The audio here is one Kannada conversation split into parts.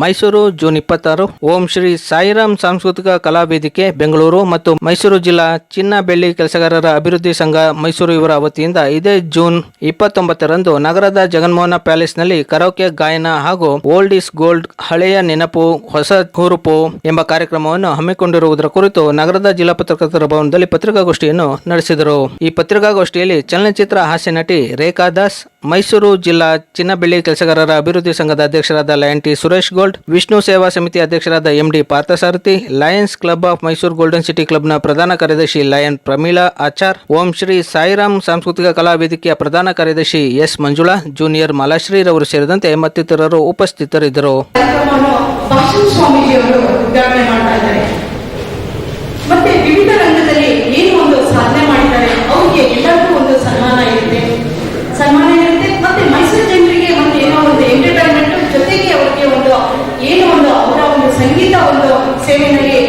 ಮೈಸೂರು ಜೂನ್ ಇಪ್ಪತ್ತಾರು. ಓಂ ಶ್ರೀ ಸಾಯಿರಾಮ್ ಸಾಂಸ್ಕೃತಿಕ ಕಲಾ ವೇದಿಕೆ, ಬೆಂಗಳೂರು ಮತ್ತು ಮೈಸೂರು ಜಿಲ್ಲಾ ಚಿನ್ನ ಬೆಳ್ಳಿ ಕೆಲಸಗಾರರ ಅಭಿವೃದ್ಧಿ ಸಂಘ ಮೈಸೂರು ಇವರ ವತಿಯಿಂದ ಇದೇ ಜೂನ್ ಇಪ್ಪತ್ತೊಂಬತ್ತರಂದು ನಗರದ ಜಗನ್ಮೋಹನ ಪ್ಯಾಲೇಸ್ನಲ್ಲಿ ಕರೋಕೆ ಗಾಯನ ಹಾಗೂ ಓಲ್ಡ್ ಇಸ್ ಗೋಲ್ಡ್ ಹಳೆಯ ನೆನಪು, ಹೊಸ ಹುರುಪು ಎಂಬ ಕಾರ್ಯಕ್ರಮವನ್ನು ಹಮ್ಮಿಕೊಂಡಿರುವುದರ ಕುರಿತು ನಗರದ ಜಿಲ್ಲಾ ಪತ್ರಕರ್ತರ ಭವನದಲ್ಲಿ ಪತ್ರಿಕಾಗೋಷ್ಠಿಯನ್ನು ನಡೆಸಿದರು. ಈ ಪತ್ರಿಕಾಗೋಷ್ಠಿಯಲ್ಲಿ ಚಲನಚಿತ್ರ ಹಾಸ್ಯ ನಟಿ ರೇಖಾ ದಾಸ್, ಮೈಸೂರು ಜಿಲ್ಲಾ ಚಿನ್ನಬೆಳ್ಳಿ ಕೆಲಸಗಾರರ ಅಭಿವೃದ್ಧಿ ಸಂಘದ ಅಧ್ಯಕ್ಷರಾದ lion T Suresh gold Vishnu Seva Samiti ಅಧ್ಯಕ್ಷರಾದ MD Parthasarathy, lions club of Mysore golden city ಕ್ಲಬ್ನ ಪ್ರಧಾನ ಕಾರ್ಯದರ್ಶಿ ಲಯನ್ ಪ್ರಮೀಳಾ ಆಚಾರ್, ಓಂ ಶ್ರೀ ಸಾಯಿರಾಮ್ ಸಾಂಸ್ಕೃತಿಕ ಕಲಾ ವೇದಿಕೆಯ ಪ್ರಧಾನ ಕಾರ್ಯದರ್ಶಿ ಎಸ್ ಮಂಜುಳಾ, ಜೂನಿಯರ್ ಮಾಲಾಶ್ರೀರವರು ಸೇರಿದಂತೆ ಮತ್ತಿತರರು ಉಪಸ್ಥಿತರಿದ್ದರು. ಮತ್ತೆ ವಿವಿಧ ರಂಗದಲ್ಲಿ ಏನು ಒಂದು ಸಾಧನೆ ಮಾಡಿದ್ದಾರೆ ಅವ್ರಿಗೆ ಎಲ್ಲರಿಗೂ ಒಂದು ಸನ್ಮಾನ ಇರುತ್ತೆ ಸನ್ಮಾನ ಇರುತ್ತೆ ಮತ್ತೆ ಮೈಸೂರು ಜನರಿಗೆ ಒಂದು ಏನೋ ಒಂದು ಎಂಟರ್ಟೈನ್ಮೆಂಟ್ ಜೊತೆಗೆ ಅವ್ರಿಗೆ ಒಂದು ಏನು ಒಂದು ಅವರ ಒಂದು ಸಂಗೀತ ಒಂದು ಸೇವೆಯಲ್ಲಿ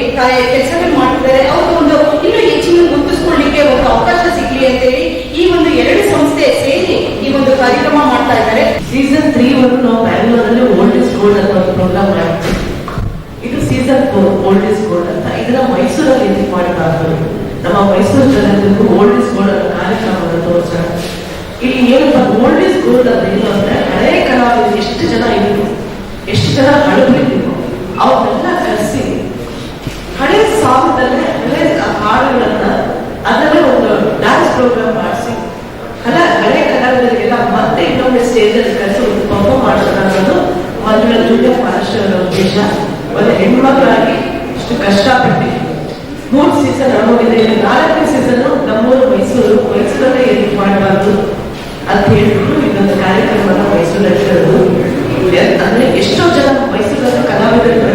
ಕೆಲಸಗಳು ಮಾಡ್ತಿದ್ದಾರೆ. ಅವರು ಒಂದು ಇನ್ನೂ ಹೆಚ್ಚಿನ ಗುರುತಿಸ್ಕೊಳ್ಳಿಕ್ಕೆ ಒಂದು ಅವಕಾಶ ಸಿಗ್ಲಿ ಅಂತೇಳಿ ಈ ಒಂದು ಎರಡು ಸಂಸ್ಥೆ ಸೇರಿ ಈ ಒಂದು ಕಾರ್ಯಕ್ರಮ ಮಾಡ್ತಾ ಇದ್ದಾರೆ. ಸೀಸನ್ ತ್ರೀ ವರೆಗೂ ನಾವು ಬ್ಯಾಂಗ್ಳೂರಲ್ಲಿ ಓಲ್ಡ್ ಇಸ್ ಗೋಲ್ಡ್ ಅಂತ ಒಂದು ಪ್ರೋಗ್ರಾಮ್ ಮಾಡ್ತೀವಿ ಇದು season four old is gold ಅಂತ. ಇದನ್ನ ಮೈಸೂರಲ್ಲಿ ಎಲ್ಲಿ ಮಾಡಬಾರ್ದು ನಮ್ಮ ಮೈಸೂರು ಜನರಿಗೂ ಓಲ್ಡ್ ಇಸ್ ಗೋಲ್ಡ್ ಅನ್ನೋ ಕಾರ್ಯಕ್ರಮವನ್ನು ತೋರಿಸೋಣ. ಇಲ್ಲಿ ಏನಪ್ಪ ಓಲ್ಡ್ ಇಸ್ ಗೋಲ್ಡ್ ಅಂತ ಏನು ಅಂದ್ರೆ ಹಳೆ ಕಲಾವಿದರು ಎಷ್ಟು ಜನ ಇದ್ರು? ಎಷ್ಟು ಜನ ಹಳಬರಿದ್ರು ಅವ್ರನ್ನೆಲ್ಲ ಕರೆಸಿ ಹಳೆ ಸಾಂಗ್ದಲ್ಲೇ ಹಳೆ ಹಾಡುಗಳನ್ನ ಅದನ್ನ ಒಂದು ಡ್ಯಾನ್ಸ್ ಪ್ರೋಗ್ರಾಮ್ ಮಾಡಿಸಿ ಹಲ ಹಳೆ ಕಲಾವಿದರಿಗೆಲ್ಲ ಮತ್ತೆ ಇನ್ನೊಮ್ಮೆ ಸ್ಟೇಜ್ ಅಲ್ಲಿ ಕರೆಸಿ ಒಂದು ಪರ್ಫಾರ್ಮ್ ಮಾಡೋಣ ಅನ್ನೋದು ಮಂಜುಳ ಜೂನಿಯರ್ ಉದ್ದೇಶ ಒಂದು ಹೆಣ್ಮಕ್ಳಾಗಿ ಇಷ್ಟು ಕಷ್ಟಪಟ್ಟು ಮೂರು ಸೀಸನ್ ಇಲ್ಲಿ ನಾಲ್ಕನೇ ಸೀಸನ್ ನಮ್ಮೂರು ಮೈಸೂರು ಮೈಸೂರಲ್ಲೇ ಎಡಿಟ್ ಮಾಡಬಾರ್ದು ಅಂತ ಹೇಳ್ಬಿಟ್ಟು ಇನ್ನೊಂದು ಕಾರ್ಯಕ್ರಮನ ಮೈಸೂರಲ್ಲಿ ಅಂದ್ರೆ ಎಷ್ಟೋ ಜನ ಮೈಸೂರಲ್ಲಿ ಕಲಾವಿದರುಗಳೆಲ್ಲ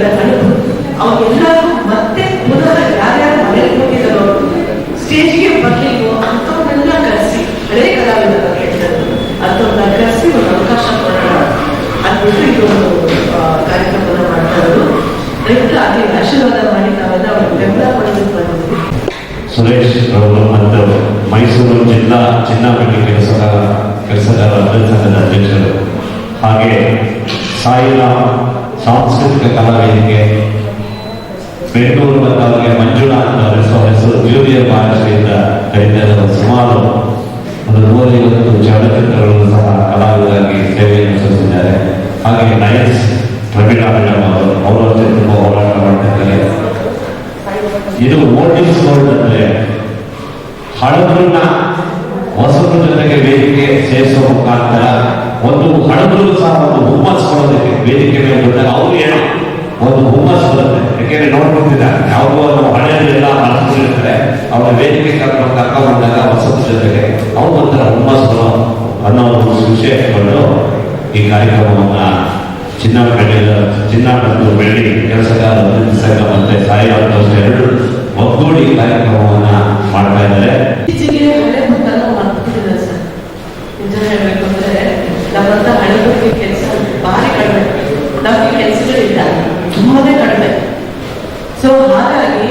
ಸುರೇಶ್ ಅವರು ಮತ್ತು ಮೈಸೂರು ಜಿಲ್ಲಾ ಚಿನ್ನ ಕೆಲಸಗಾರ ಕೆಲಸಗಾರ ಸಂಘದ ಅಧ್ಯಕ್ಷರು. ಹಾಗೆ ಸಾಯಿರಾಮ್ ಸಾಂಸ್ಕೃತಿಕ ಕಲಾ ವೇದಿಕೆ ಬೆಂಗಳೂರು ಮತ್ತು ಅವರಿಗೆ ಮಂಜುನಾಥ್ ಅವರ ಹೆಸರು ಜೂನಿಯರ್ ಮಹಾರಾಷ್ಟ್ರದಿಂದ ಕರೀತಾ ಸುಮಾರು ಒಂದು ನೂರೈವತ್ತು ಚಲನಚಿತ್ರಗಳನ್ನು ಸಹ ಕಲಾವಿದರಾಗಿ ಸೇವೆಯನ್ನು ಸಲ್ಲಿಸಿದ್ದಾರೆ. ಹಾಗೆ ನಯನ್ಸ್ ಪ್ರವೀಣಾ ಮೇಡಮ್ ಅವರು ಅವರ ತುಂಬ ಹೋರಾಟ ಮಾಡ್ತಿದ್ದಾರೆ. ಇದು ಓಲ್ಡ್ ಗೋಲ್ಡ್ ಅಂದ್ರೆ ಹಳಬರನ್ನ ಹೊಸದ ಜೊತೆಗೆ ವೇದಿಕೆ ಸೇರಿಸುವ ಮುಖಾಂತರ ಒಂದು ಹಳಬರಿಗೂ ಸಹ ಒಂದು ಹುಮ್ಮಸ್ ಕೊಡೋದಕ್ಕೆ ವೇದಿಕೆ ಮೇಲೆ ಬಂದಾಗ ಅವ್ರು ಏನೋ ಒಂದು ಹುಮ್ಮಸ್ ಬರುತ್ತೆ ಯಾಕೆಂದ್ರೆ ನೋಡ್ಕೊಳ್ತಿದ್ದಾರೆ. ಯಾವುದೋ ಒಂದು ಹಳೆಯದೆಲ್ಲ ಮನಸ್ಸಿರ್ತಾರೆ ಅವರ ವೇದಿಕೆ ಕರ್ಕೊಂಡು ಕರ್ಕ ಬಂದಾಗ ಹೊಸದ ಜೊತೆಗೆ ಅವ್ರು ಒಂಥರ ಹುಮ್ಮಸ್ ಅನ್ನೋ ಒಂದು ವಿಷಯ ಇಟ್ಕೊಂಡು ಈ ಕಾರ್ಯಕ್ರಮವನ್ನ ಚಿನ್ನ ಬೆಳ್ಳಿ ಚಿನ್ನ ಮತ್ತು ಬೆಳ್ಳಿ ಕೆಲಸಗಾರ ಸಂಘ ಮತ್ತೆ ಸಾಯಿರಾಮ್ ಎರಡು ಒಗ್ಗೂಡಿ ಕಾರ್ಯಕ್ರಮವನ್ನ ಮಾಡ್ತಾ ಇದ್ದಾರೆ ಇತ್ತೀಚೆಗೆ ಹಳೆ ಬುಕ್ಕನ್ನು ಮರ್ತಿದ್ದಾರೆ ಸರ್ ನಿಜ ಹೇಳ್ಬೇಕು ಅಂದ್ರೆ ನಮ್ಮಂತ ಹಳೆ ಬಗ್ಗೆ ಕೆಲಸ ಭಾರಿ ಕಡಿಮೆ ನಮಗೆ ಕೆಲಸಗಳಿಲ್ಲ ತುಂಬಾನೇ ಕಡಿಮೆ ಸೊ ಹಾಗಾಗಿ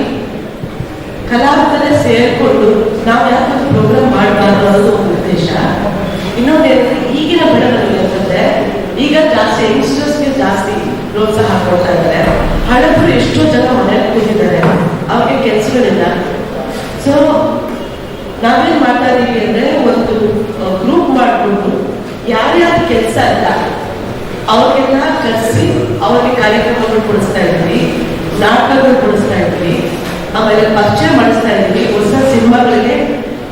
ಕಲಾವಿದರೇ ಸೇರಿಕೊಂಡು ನಾವು ಯಾಕೆ ಒಂದು ಪ್ರೋಗ್ರಾಮ್ ಮಾಡಬಾರ್ದು ಅನ್ನೋದು ಒಂದು ಉದ್ದೇಶ ಇನ್ನೊಂದು ಏನಂದ್ರೆ ಈಗಿನ ಬೆಳವಣಿಗೆ ಅಂತಂದ್ರೆ ಈಗ ಜಾಸ್ತಿ ಯಂಗ್ಸ್ಟರ್ಸ್ಗೆ ಜಾಸ್ತಿ ಕೊಡ್ತಾ ಇದ್ದಾರೆ ಹಳಬರು ಎಷ್ಟೋ ಜನ ಮನೇಲಿ ಕೂತಿದ್ದಾರೆ. ಅವ್ರಿಗೆ ಕೆಲಸಗಳಿಲ್ಲ. ಸೊ ನಾವೇನ್ ಮಾಡ್ತಾ ಇದೀವಿ ಅಂದ್ರೆ ಒಂದು ಗ್ರೂಪ್ ಮಾಡಿಕೊಂಡು ಯಾರ್ಯಾರು ಕೆಲಸ ಇಲ್ಲ, ಅವ್ರಿಗೆಲ್ಲ ಕರೆಸಿ ಅವರಿಗೆ ಕಾರ್ಯಕ್ರಮಗಳು ಕೊಡಿಸ್ತಾ ಇದ್ವಿ, ನಾಟಕಗಳು ಕೊಡಿಸ್ತಾ ಇದ್ವಿ, ಆಮೇಲೆ ಪರಿಚಯ ಮಾಡಿಸ್ತಾ ಇದ್ವಿ, ಹೊಸ ಸಿನಿಮಾಗಳಿಗೆ,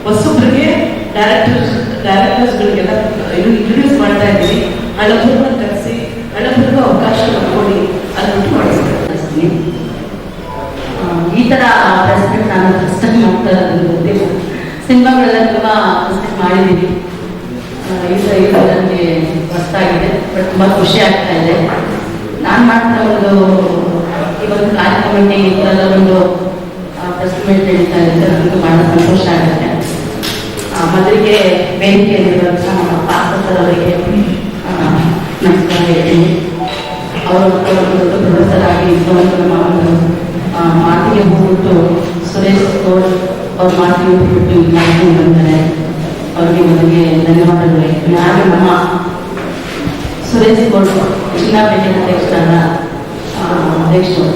ಹೊಸಬ್ರಿಗೆ ಡೈರೆಕ್ಟರ್ಸ್ ಡೈರೆಕ್ಟರ್ಸ್ಗಳಿಗೆಲ್ಲ ಇಂಟ್ರೊಡ್ಯೂಸ್ ಮಾಡ್ತಾ ಇದ್ವಿ. ಹಳಬರನ್ನ ಕರೆಸಿ ಹಳಬರಿಗೂ ಅವಕಾಶ ಕೊಡಿ ಅಂದ್ಬಿಟ್ಟು ಆ, ಈ ಥರ ರೆಸ್ಪೆಕ್ಟ್ ನಾನು ಫಸ್ಟ್ ಟೈಮ್ ಮಾಡ್ತಾ ಸಿನಿಮಾಗಳೆಲ್ಲ ತುಂಬ ರೆಸ್ಪೆಕ್ಟ್ ಮಾಡಿದ್ದೀನಿ. ಇದು ಇದು ನನಗೆ ಹೊಸ್ತಾಗಿದೆ ಬಟ್ ತುಂಬ ಖುಷಿ ಆಗ್ತಾ ಇದೆ. ನಾನು ಮಾಡ್ತಾ ಒಂದು ಈ ಒಂದು ಕಾರ್ಯಕ್ರಮಕ್ಕೆ ಈ ಥರದ ಒಂದು ಪ್ರೆಸ್ಮೆಂಟ್ ಹೇಳ್ತಾ ಇದ್ದರೆ ನನಗೆ ಭಾಳ ಸಂತೋಷ ಆಗುತ್ತೆ. ಮೊದಲಿಗೆ ವೇದಿಕೆಯಲ್ಲಿರುವಂಥ ನಮ್ಮ ಪಾತ್ರರ ಅವರಿಗೆ ನಮಸ್ಕಾರ ಹೇಳ್ತೀನಿ. ಅವರು ಪ್ರೊಫೆಸರ್ ನಮ್ಮ ಮಾತಿಗೆ ಹೋಗ್ಬಿಟ್ಟು ಸುರೇಶ್ ಗೌಡ್ ಅವ್ರ ಮಾತಿಗೆ ಅಂತ ಬಿಟ್ಟು ಇಲ್ಲಿ ಬಂದರೆ ಅವ್ರಿಗೆ ನನಗೆ ಧನ್ಯವಾದಗಳು ಹಾಗೆ ನಮ್ಮ ಸುರೇಶ್ ಗೌಡ್ ಚಿನ್ನಪೇಟೆ ಅಧ್ಯಕ್ಷರಾದ ಆ, ಅಧ್ಯಕ್ಷರು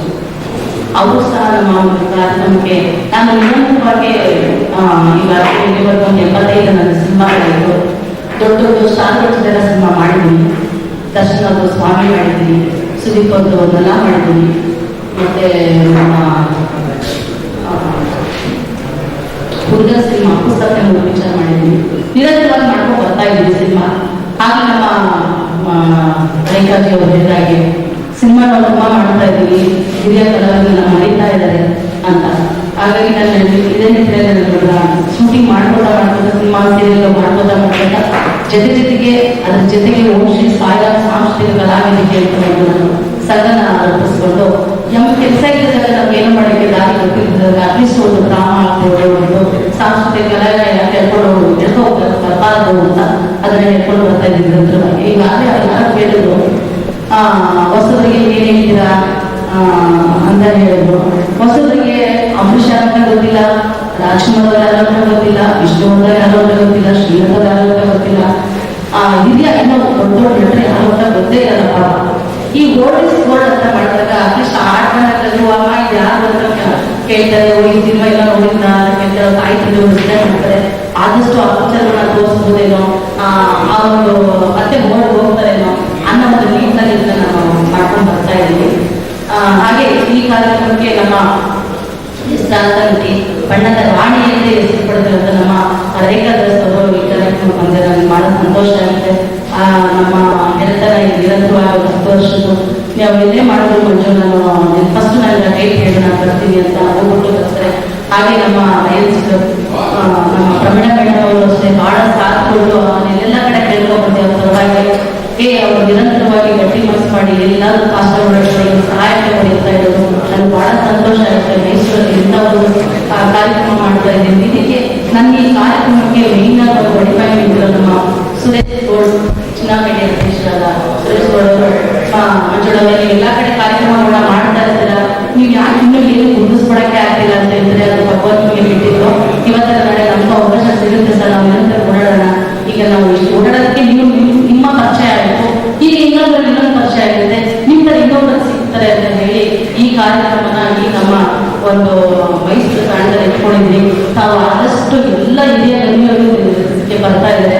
ಅವರು ಸಹ ನಮ್ಮ ಕಾರ್ಯಕ್ರಮಕ್ಕೆ ನಾನು ನಿರಂತರವಾಗಿ ಆ, ಈಗ ಇವತ್ತು ಒಂದು ಎಪ್ಪತ್ತೈದು ನನ್ನ ಸಿನಿಮಾಗಳಿದ್ದು ದೊಡ್ಡ ದೊಡ್ಡ ಸ್ಟಾರ್ ಜನ ಸಿನಿಮಾ ಮಾಡಿದ್ದೀನಿ ದರ್ಶನ್ ಸ್ವಾಮಿ ಮಾಡಿದ್ದೀನಿ ಸುದೀಪ್ ಅವ್ರದ್ದು ನೆಲ ಮಾಡಿದ್ದೀನಿ ಮತ್ತೆ ನಮ್ಮ ಹುಡುಗ ಸಿನಿಮಾ ಪುಸ್ತಕ ವಿಚಾರ ಮಾಡಿದ್ದೀನಿ ನಿರಂತರವಾಗಿ ಮಾಡ್ಕೊಂಡು ಬರ್ತಾ ಇದ್ದೀನಿ ಸಿನಿಮಾ. ಹಾಗೆ ನಮ್ಮ ರೇಖಾಜಿ ಅವರು ಹೇಳಿದಾಗೆ ಸಿನಿಮಾ ನಾವು ತುಂಬ ಮಾಡ್ತಾ ಇದ್ದೀವಿ ಹಿರಿಯ ಕಲಾವಿದರನ್ನ ಮರೀತಾ ಇದ್ದಾರೆ ಅಂತ. ಹಾಗಾಗಿ ನಾನು ಇದೇ ನಿಟ್ಟಿನಲ್ಲಿ ಶೂಟಿಂಗ್ ಮಾಡ್ಕೋತಾ ಮಾಡ್ಕೋತಾ, ಸಿನಿಮಾ ಸೀರಿಯಲ್ ಮಾಡ್ಕೋತಾ ಮಾಡ್ಕೋತಾ ಜೊತೆ ಜೊತೆಗೆ ಅದ್ರ ಜೊತೆಗೆ ಓಂ ಶ್ರೀ ಸಾಯ ಸಾಂಸ್ಕೃತಿಕ ಒಂದು ನಾನು. ಸಂಘನ ರೂಪಿಸ್ಕೊಂಡು ನಮ್ಮ ಕೆಲಸ ಇದ್ದಾಗ ನಮ್ಗೆ ಏನು ಮಾಡೋಕ್ಕೆ ದಾರಿ ಗೊತ್ತಿರ್ತದೆ ಅಟ್ಲೀಸ್ಟ್ ಒಂದು ಗ್ರಾಮ ಒಂದು ಸಾಂಸ್ಕೃತಿಕ ಕಲೆ ಹೇಳ್ಕೊಂಡು ಎಳ್ಕೊ ಬರಬಾರದು ಅಂತ ಅದನ್ನ ಹೇಳ್ಕೊಂಡು ಬರ್ತಾ ಇದ್ದಿದ್ರು ಈಗಾಗಲೇ ಯಾರು ಹೇಳಿದ್ರು ಹೊಸಬರಿಗೆ ಏನ್ ಹೇಳ್ತೀರಾ? ಅಂತ ಹೇಳಿದ್ರು. ಹೊಸಬರಿಗೆ ಅಂಬರೀಷ್ ಯಾರಂತ ಗೊತ್ತಿಲ್ಲ? ರಾಜ್ಕುಮಾರ್ ಅವ್ರು ಯಾರು ಅಂತ ಗೊತ್ತಿಲ್ಲ? ವಿಷ್ಣುವರ್ಧನ್ ಯಾರು ಹಿರಿಯ ಅನ್ನೋ ದೊಡ್ಡ ಬಿಟ್ರೆ ಯಾರು ಅಂತ ಗೊತ್ತೇ ಇಲ್ಲಪ್ಪ ಈ ಗೋಲ್ಡ್ ಇಸ್ ಗೋಲ್ಡ್ ಅಂತ ಮಾಡಿದಾಗ ಅಟ್ಲೀಸ್ಟ್ ಆಟ ಅಮ್ಮ ಯಾರು ಅಂತ ಕೇಳ್ತಾರೆ ಈ ಸಿನಿಮಾ ಎಲ್ಲ ನೋಡಿದ್ನ ಅಂತ ಕೇಳ್ತಾರೆ ತಾಯಿ ತಂದೆ ಮಾಡ್ತಾರೆ ಆದಷ್ಟು ಆ ಪಿಕ್ಚರ್ಗಳನ್ನ ತೋರಿಸ್ಬೋದೇನೋ ಹಾಗೆ ನಮ್ಮ ಲಯನ್ಸ್ ನಮ್ಮ ಪ್ರವೀಣ ಮೇಡಮ್ ಅವರು ಅಷ್ಟೇ ಬಹಳ ಸಾಥ್ ಕೊಟ್ಟು ಎಲ್ಲ ಕಡೆ ಕೇಳ್ಕೊಂಡು ಬಂದೆ ಅವ್ರ ಪರವಾಗಿ ಏ ಅವರು ನಿರಂತರವಾಗಿ ಗಟ್ಟಿ ಮನಸ್ಸು ಮಾಡಿ ಎಲ್ಲರೂ ಕಾಷ್ಟಪಡೋರಿಗೆ ಸಹಾಯ ಪಡೆಯುತ್ತಾ ಇರೋದು. ನನಗೆ ಬಹಳ ಸಂತೋಷ ಆಗುತ್ತೆ. ಮೈಸೂರಲ್ಲಿ ಇಂಥ ಒಂದು ಕಾರ್ಯಕ್ರಮ ಮಾಡ್ತಾ ಇದ್ದೀನಿ. ಇದಕ್ಕೆ ನನ್ನ ಈ ಕಾರ್ಯಕ್ರಮಕ್ಕೆ ಮೇಯ್ನ್ ಆಗಿ ಒಂದು ಒಡಿಪಾಯಿ ನಿಂತಿರೋ ನಮ್ಮ ಸುರೇಶ್ ಗೌಡ್ ಚುನಾವಣೆ ಅಧ್ಯಕ್ಷರಾದ ಸುರೇಶ್ ಗೌಡ್ ಅವರು. ಆ, ಮಂಜುಳವರೇ ಎಲ್ಲ ಕಡೆ ಕಾರ್ಯಕ್ರಮಗಳನ್ನ ಮಾಡ್ತಾ ಇರ್ತೀರ? ನೀವು ಯಾಕೆ ಇನ್ನೂ ಏನು ಗುರುತಿಸ್ಕೊಡಕ್ಕೆ ಆಗ್ತಿಲ್ಲ ಅಂತ ಹೇಳಿದ್ರೆ ಅದು ಭಗವಂತ ನಿಮಗೆ ಬಿಟ್ಟಿದ್ರು ಇವತ್ತರ ನಾಳೆ ನಮ್ಗೆ ಅವಕಾಶ ಸಿಗುತ್ತೆ ಸರ್ ನಾವು ನಿರಂತರ ಓಡಾಡೋಣ ಈಗ ನಾವು ಇಷ್ಟು ಓಡಾಡೋದಕ್ಕೆ ನೀವು ನಿಮ್- ನಿಮ್ಮ ಪರಿಚಯ ಆಯಿತು ಈಗ ಇನ್ನೊಬ್ಬರು ಇನ್ನೊಂದು ಪರಿಚಯ ಆಗುತ್ತೆ ನಿಮ್ಮ ತರ ಇನ್ನೊಬ್ಬರು ಸಿಗ್ತಾರೆ ಅಂತ ಹೇಳಿ ಈ ಕಾರ್ಯಕ್ರಮನ ಈ ನಮ್ಮ ಒಂದು ಮೈಸೂರು ತಾಣದಲ್ಲಿ ಇಟ್ಕೊಂಡಿದ್ವಿ ತಾವು ಆದಷ್ಟು ಎಲ್ಲ ಹಿರಿಯ ಗಣ್ಯರು ಬರ್ತಾ ಇದೆ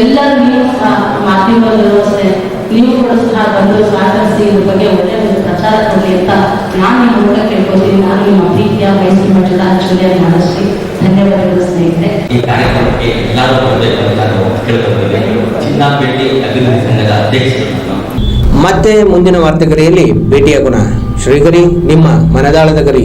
ಎಲ್ಲರೂ ನೀವು ಸಹ ಮಾಧ್ಯಮದಲ್ಲೂ ಅಷ್ಟೇ ನೀವು ಕೂಡ ಸಹ ಬಂದು ಸಹಕರಿಸಿ ಇದ್ರ ಬಗ್ಗೆ ಒಳ್ಳೆಯ ಒಂದು ಪ್ರಚಾರ ಕೊಡಲಿ ಅಂತ ನಾನು ನಿಮ್ಮ ಮೂಲಕ ಕೇಳ್ಕೊತೀನಿ ನಾನು ನಿಮ್ಮ ಪ್ರೀತಿಯ ಮೈಸೂರು ಮಠದ ಅಕ್ಷಯ ಮನಸ್ವಿ ಧನ್ಯವಾದಗಳು ಸ್ನೇಹಿತರೆ. ಈ ಕಾರ್ಯಕ್ರಮಕ್ಕೆ ಎಲ್ಲರೂ ಬರಬೇಕು ಅಂತ ನಾನು ಕೇಳ್ಕೊಳ್ತೀನಿ. ಚಿನ್ನಾಪೇಟೆ ಅಭಿವೃದ್ಧಿ ಸಂಘದ ಅಧ್ಯಕ್ಷರು. ಮತ್ತೆ ಮುಂದಿನ ವಾರ್ತೆಗರಿಯಲ್ಲಿ ಭೇಟಿಯಾಗೋಣ. ಶ್ರೀಗರಿ ನಿಮ್ಮ ಮನದಾಳದ ಗರಿ.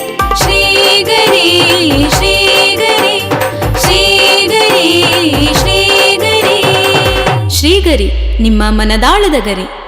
ನಿಮ್ಮ ಮನದಾಳದ ಗರಿ.